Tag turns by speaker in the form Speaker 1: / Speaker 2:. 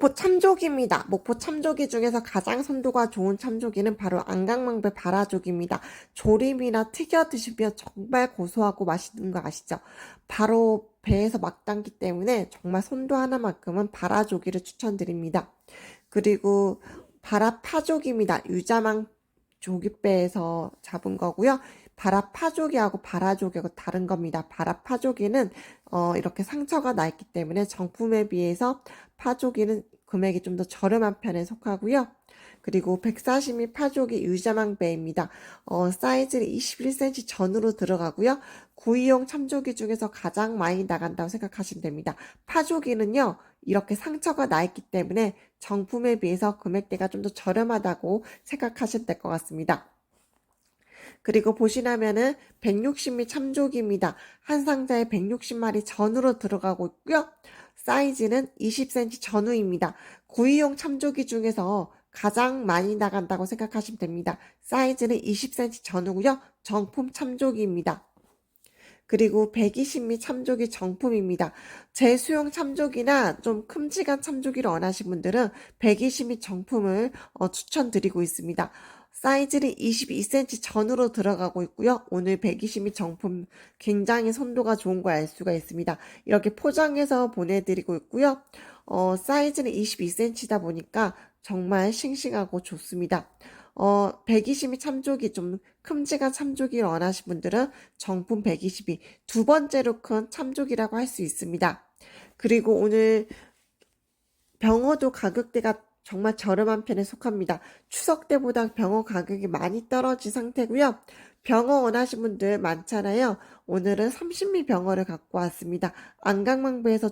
Speaker 1: 목포 참조기입니다. 목포 참조기 중에서 가장 선도가 좋은 참조기는 바로 안강망배 바라조기입니다. 조림이나 튀겨 드시면 정말 고소하고 맛있는 거 아시죠? 바로 배에서 막 담기 때문에 정말 선도 하나만큼은 바라조기를 추천드립니다. 그리고 바라파조기입니다. 유자망 조기배에서 잡은 거고요. 바라파조기하고 바라조기하고 다른 겁니다. 바라파조기는 어, 이렇게 상처가 나 있기 때문에 정품에 비해서 파조기는 금액이 좀 더 저렴한 편에 속하고요. 그리고 백사시미 파조기 유자망배입니다. 어, 사이즈는 21cm 전후로 들어가고요. 구이용 참조기 중에서 가장 많이 나간다고 생각하시면 됩니다. 파조기는요, 이렇게 상처가 나 있기 때문에 정품에 비해서 금액대가 좀 더 저렴하다고 생각하시면 될 것 같습니다. 그리고 보시라면은 160미 참조기입니다. 한 상자에 160마리 전후로 들어가고 있고요. 사이즈는 20cm 전후입니다. 구이용 참조기 중에서 가장 많이 나간다고 생각하시면 됩니다. 사이즈는 20cm 전후고요. 정품 참조기입니다. 그리고 120미 참조기 정품입니다. 제수용 참조기나 좀 큼직한 참조기를 원하시는 분들은 120미 정품을 어, 추천드리고 있습니다. 사이즈는 22cm 전후로 들어가고 있고요. 오늘 120미 정품 굉장히 선도가 좋은 걸 알 수가 있습니다. 이렇게 포장해서 보내드리고 있고요. 어, 사이즈는 22cm다 보니까 정말 싱싱하고 좋습니다. 어, 120이 참조기 좀 큼직한 참조기를 원하시는 분들은 정품 120이 두 번째로 큰 참조기라고 할 수 있습니다. 그리고 오늘 병어도 가격대가 정말 저렴한 편에 속합니다. 추석 때보다 병어 가격이 많이 떨어진 상태고요. 병어 원하시는 분들 많잖아요. 오늘은 30미 병어를 갖고 왔습니다. 안강망배에서